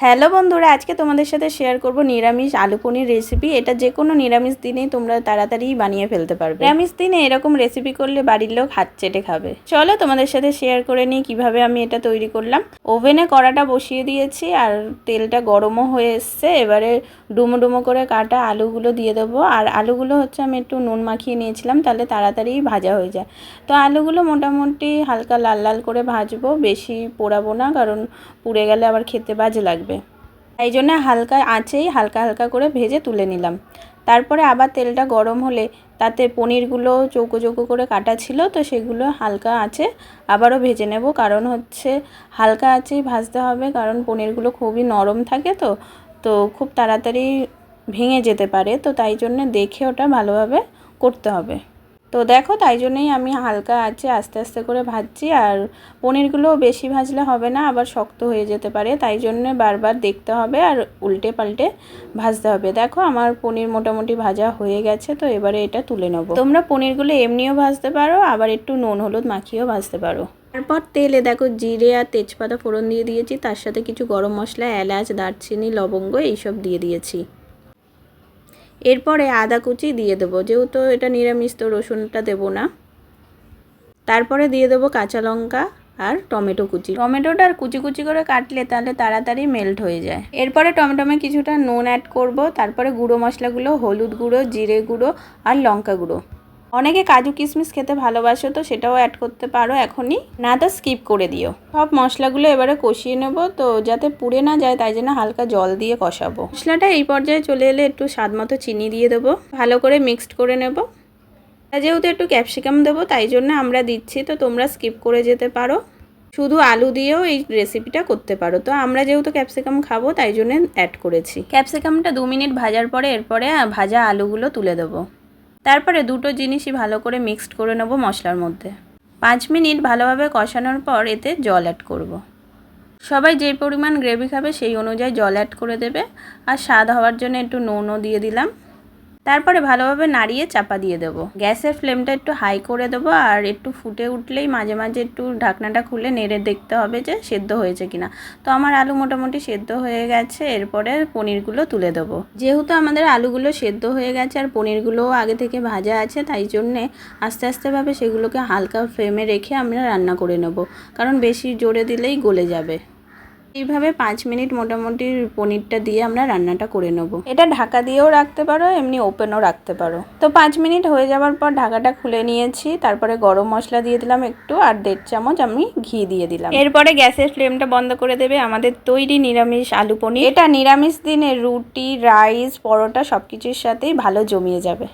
Hello বন্ধুরা, আজকে তোমাদের সাথে শেয়ার করব নিরামিষ আলু পনির রেসিপি এটা যে কোনো নিরামিষ দিনেই তোমরা তাড়াতাড়ি বানিয়ে ফেলতে পারবে। নিরামিষ দিনে এরকম রেসিপি করলে বাড়ির লোক হাত চেটে খাবে। চলো তোমাদের সাথে শেয়ার করে নিই কীভাবে আমি এটা তৈরি করলাম। ওভেনে কড়াটা বসিয়ে দিয়েছি আর তেলটা গরমও হয়ে এসছে। এবারে ডুমো ডুমো করে কাটা আলুগুলো দিয়ে দেবো। আর আলুগুলো হচ্ছে আমি একটু নুন মাখিয়ে নিয়েছিলাম, তাহলে তাড়াতাড়ি ভাজা হয়ে যায়। তো আলুগুলো মোটামুটি হালকা লাল লাল করে ভাজবো, বেশি পোড়াবো না, কারণ পুড়ে গেলে আবার খেতে বাজে লাগবে। তাই জন্য হালকা আঁচেই হালকা হালকা করে ভেজে তুলে নিলাম। তারপরে আবার তেলটা গরম হলে তাতে পনিরগুলো চৌকো চৌকো করে কাটা ছিল, তো সেগুলো হালকা আছে আবারও ভেজে নেব। কারণ হচ্ছে হালকা আঁচেই ভাজতে হবে, কারণ পনিরগুলো খুবই নরম থাকে তো তো খুব তাড়াতাড়ি ভেঙে যেতে পারে। তো তাই জন্য দেখে ওটা ভালোভাবে করতে হবে। তো দেখো তাই জন্যই আমি হালকা আছে, আস্তে আস্তে করে ভাজছি আর পনিরগুলো বেশি ভাজলে হবে না, আবার শক্ত হয়ে যেতে পারে, তাই জন্যে বারবার দেখতে হবে আর উল্টে পাল্টে ভাজতে হবে। দেখো আমার পনির মোটামুটি ভাজা হয়ে গেছে, তো এবারে এটা তুলে নেব। তোমরা পনিরগুলো এমনিও ভাজতে পারো, আবার একটু নুন হলুদ মাখিয়েও ভাজতে পারো। তারপর তেলে দেখো জিরে আর তেজপাতা ফোড়ন দিয়ে দিয়েছি, তার সাথে কিছু গরম মশলা, এলাচ, দারচিনি, লবঙ্গ, এইসব দিয়ে দিয়েছি। এরপরে আদা কুচি দিয়ে দেবো। যেহেতু এটা নিরামিষ, তো রসুনটা দেবো না। তারপরে দিয়ে দেবো কাঁচা লঙ্কা আর টমেটো কুচি। টমেটোটা আর কুচি কুচি করে কাটলে তাহলে তাড়াতাড়ি মেল্ট হয়ে যায়। এরপরে টমেটোমে কিছুটা নুন অ্যাড করব। তারপরে গুঁড়ো মশলাগুলো, হলুদ গুঁড়ো, জিরে গুঁড়ো আর লঙ্কা গুঁড়ো। অনেকে কাজু কিশমিশ খেতে ভালোবাসো, তো সেটাও অ্যাড করতে পারো এখনই। না তো স্কিপ করে দিও। সব মশলাগুলো এবারে কষিয়ে নেব, তো যাতে পুড়ে না যায়, তাই জন্য হালকা জল দিয়ে কষাবো। মশলাটা এই পর্যায়ে চলে এলে একটু স্বাদ মতো চিনি দিয়ে দেবো। ভালো করে মিক্সড করে নেব। যেহেতু একটু ক্যাপসিকাম দেবো, তাই জন্য আমরা দিচ্ছি, তো তোমরা স্কিপ করে যেতে পারো। শুধু আলু দিয়েও এই রেসিপিটা করতে পারো। তো আমরা যেহেতু ক্যাপসিকাম খাব, তাই জন্য অ্যাড করেছি। ক্যাপসিকামটা দু মিনিট ভাজার পরে, এরপরে ভাজা আলুগুলো তুলে দেবো। তারপরে দুটো জিনিসই ভালো করে মিক্সড করে নেব মশলার মধ্যে। পাঁচ মিনিট ভালোভাবে কষানোর পর এতে জল অ্যাড করব। সবাই যে পরিমাণ গ্রেভি খাবে সেই অনুযায়ী জল অ্যাড করে দেবে। আর স্বাদ হওয়ার জন্য একটু নুনও দিয়ে দিলাম। তারপরে ভালোভাবে নাড়িয়ে চাপা দিয়ে দেবো। গ্যাসের ফ্লেমটা একটু হাই করে দেবো আর একটু ফুটে উঠলেই মাঝে মাঝে একটু ঢাকনাটা খুলে নেড়ে দেখতে হবে যে সেদ্ধ হয়েছে কিনা। তো আমার আলু মোটামুটি সেদ্ধ হয়ে গেছে, এরপরে পনিরগুলো তুলে দেবো। যেহেতু আমাদের আলুগুলো সেদ্ধ হয়ে গেছে আর পনিরগুলোও আগে থেকে ভাজা আছে, তাই জন্যে আস্তে আস্তেভাবে সেগুলোকে হালকা ফ্লেমে রেখে আমরা রান্না করে নেব। কারণ বেশি জোরে দিলেই গলে যাবে। এইভাবে পাঁচ মিনিট মোটামুটি পনিরটা দিয়ে আমরা রান্নাটা করে নেব। এটা ঢাকা দিয়েও রাখতে পারো, এমনি ওপেনও রাখতে পারো। তো পাঁচ মিনিট হয়ে যাওয়ার পর ঢাকাটা খুলে নিয়েছি, তারপরে গরম মশলা দিয়ে দিলাম একটু, আর দেড় চামচ আমি ঘি দিয়ে দিলাম। এরপরে গ্যাসের ফ্লেমটা বন্ধ করে দেবে আমাদের তৈরি নিরামিষ আলু পনির। এটা নিরামিষ দিনে রুটি, রাইস, পরোটা সব কিছুর সাথেই ভালো জমিয়ে যাবে।